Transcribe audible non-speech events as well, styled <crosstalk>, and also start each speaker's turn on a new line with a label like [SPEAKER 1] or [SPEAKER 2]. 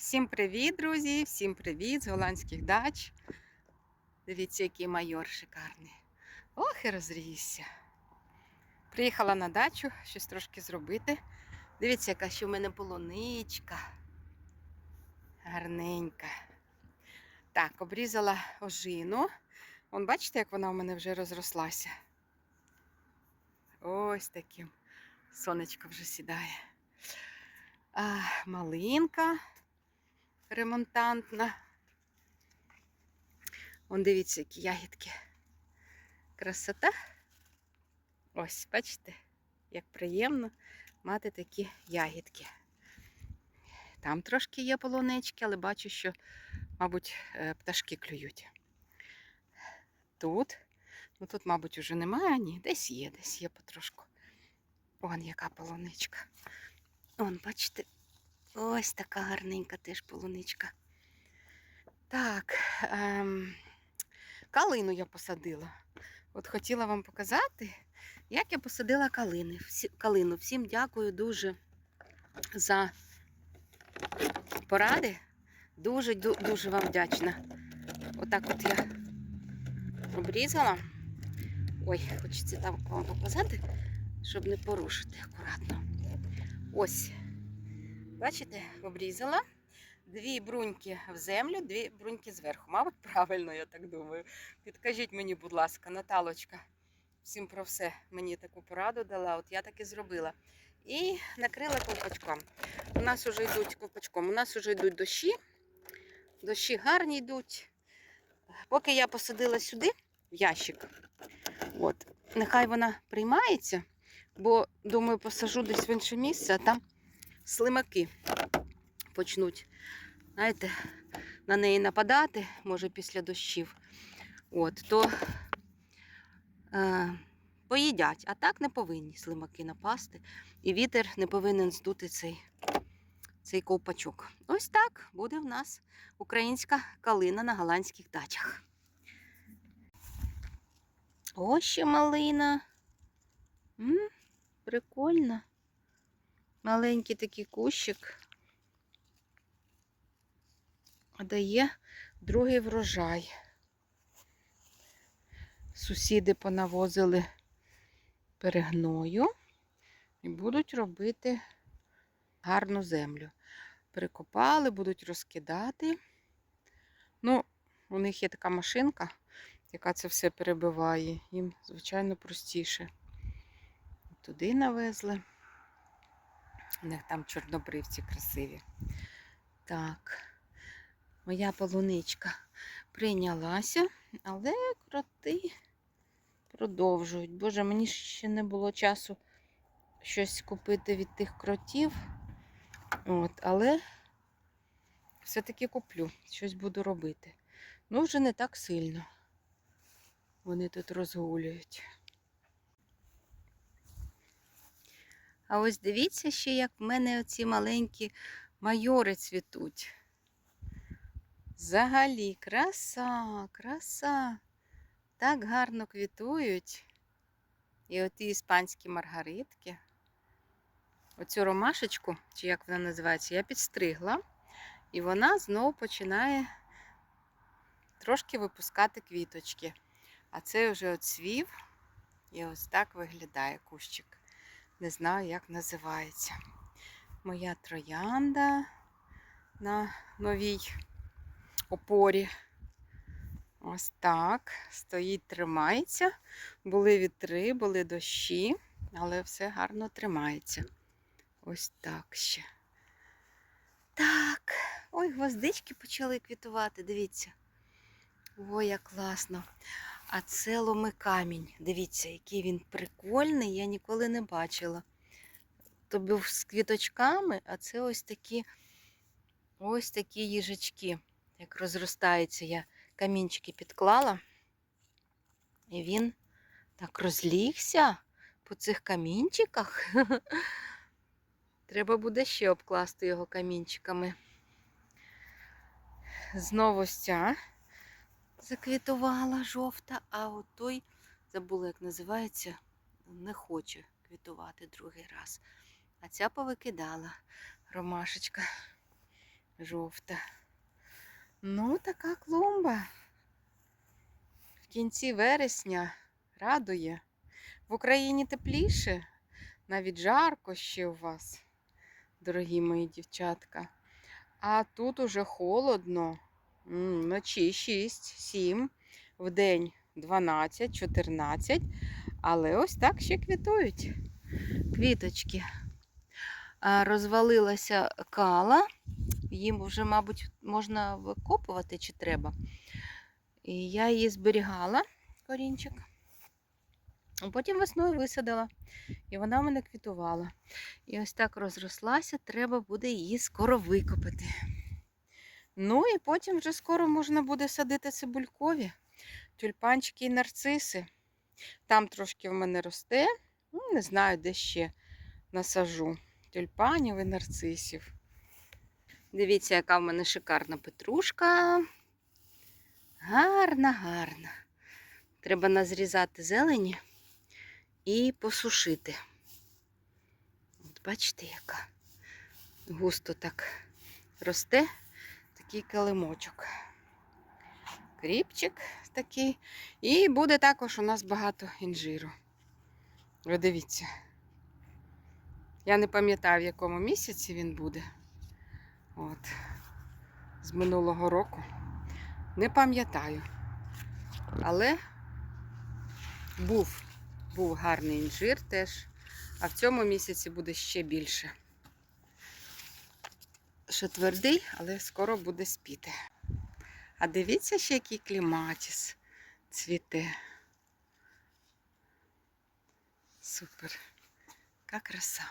[SPEAKER 1] Всім привіт, друзі! Всім привіт з голландських дач. Дивіться, який майор шикарний. Ох, і розрісся. Приїхала на дачу, щось трошки зробити. Дивіться, яка ще в мене полуничка. Гарненька. Так, обрізала ожину. Вон, бачите, як вона у мене вже розрослася. Ось таким. Сонечко вже сідає. А, малинка ремонтантна. Вон дивіться, які ягідки. Красота. Ось, бачите, як приємно мати такі ягідки. Там трошки є полунички, але бачу, що, мабуть, е, пташки клюють. Тут, ну тут, мабуть, уже немає, ні, десь є, десь є потрошку. Вон яка полуничка. Вон, бачите, ось така гарненька теж полуничка. Так, ем, калину я посадила. От хотіла вам показати, як я посадила калини. Всі, калину. Всім дякую дуже за поради. Дуже, дуже вам вдячна. Отак от я обрізала. Ой, хочеться там вам показати, щоб не порушити акуратно. Ось. Бачите, обрізала. Дві бруньки в землю, дві бруньки зверху. Мабуть, правильно, я так думаю. Підкажіть мені, будь ласка, Наталочка, всім про все мені таку пораду дала. От я так і зробила. І накрила ковпачком. У нас вже йдуть ковпачком. У нас вже йдуть дощі. Дощі гарні йдуть. Поки я посадила сюди в ящик, от, нехай вона приймається, бо думаю, посажу десь в інше місце, а там слимаки почнуть, знаєте, на неї нападати, може, після дощів. От, то е, поїдять, а так не повинні слимаки напасти. І вітер не повинен здути цей, цей ковпачок. Ось так буде в нас українська калина на голландських дачах. Ось ще малина. М, прикольно. Маленький такий кущик. Дає другий врожай. Сусіди понавозили перегною і будуть робити гарну землю. Перекопали, будуть розкидати. Ну, у них є така машинка, яка це все перебиває. Їм, звичайно, простіше. Туди навезли. У них там чорнобривці красиві. Так, моя полуничка прийнялася, але кроти продовжують. Боже, мені ще не було часу щось купити від тих кротів. От, але все-таки куплю, щось буду робити. Ну, вже не так сильно. Вони тут розгулюють. А ось дивіться ще, як в мене оці маленькі майори цвітуть. Взагалі, краса, краса. Так гарно квітують. І оті іспанські маргаритки. Оцю ромашечку, чи як вона називається, я підстригла. І вона знову починає трошки випускати квіточки. А це вже оцвів. І ось так виглядає кущик. Не знаю, як називається. Моя троянда на новій опорі. Ось так. Стоїть, тримається. Були вітри, були дощі, але все гарно тримається. Ось так ще. Так. Ой, гвоздички почали квітувати, дивіться. Ой, як класно. А це ломикамінь. Дивіться, який він прикольний, я ніколи не бачила. То був з квіточками, а це ось такі ось такі їжачки. Як розростається, я камінчики підклала. І він так розлігся по цих камінчиках. <laughs> Треба буде ще обкласти його камінчиками. Знову ця заквітувала жовта, а от той, забула, як називається, не хоче квітувати другий раз. А ця повикидала ромашечка. жовта. Ну, така клумба. В кінці вересня радує. В Україні тепліше, навіть жарко ще у вас, дорогі мої дівчатка. А тут уже холодно. Вночі 6, 7, вдень 12, 14. Але ось так ще квітують квіточки. Розвалилася кала. Їм вже, мабуть, можна викопувати чи треба. І я її зберігала, корінчик. А Потім весною висадила. І вона в мене квітувала. І ось так розрослася, треба буде її скоро викопати. Ну і потім вже скоро можна буде садити цибулькові, тюльпанчики і нарциси. Там трошки в мене росте. Ну, не знаю, де ще насажу. Тюльпанів і нарцисів. Дивіться, яка в мене шикарна петрушка. Гарна, гарна. Треба назрізати зелені і посушити. От бачите, яка густо так росте такий килимочок. Кріпчик такий. І буде також у нас багато інжиру. Ви дивіться. Я не пам'ятаю, в якому місяці він буде. От. З минулого року. Не пам'ятаю. Але був, був гарний інжир теж. А в цьому місяці буде ще більше. Ще твердий, але скоро буде спіти. А дивіться ще, який кліматіс цвіте. Супер. Яка краса.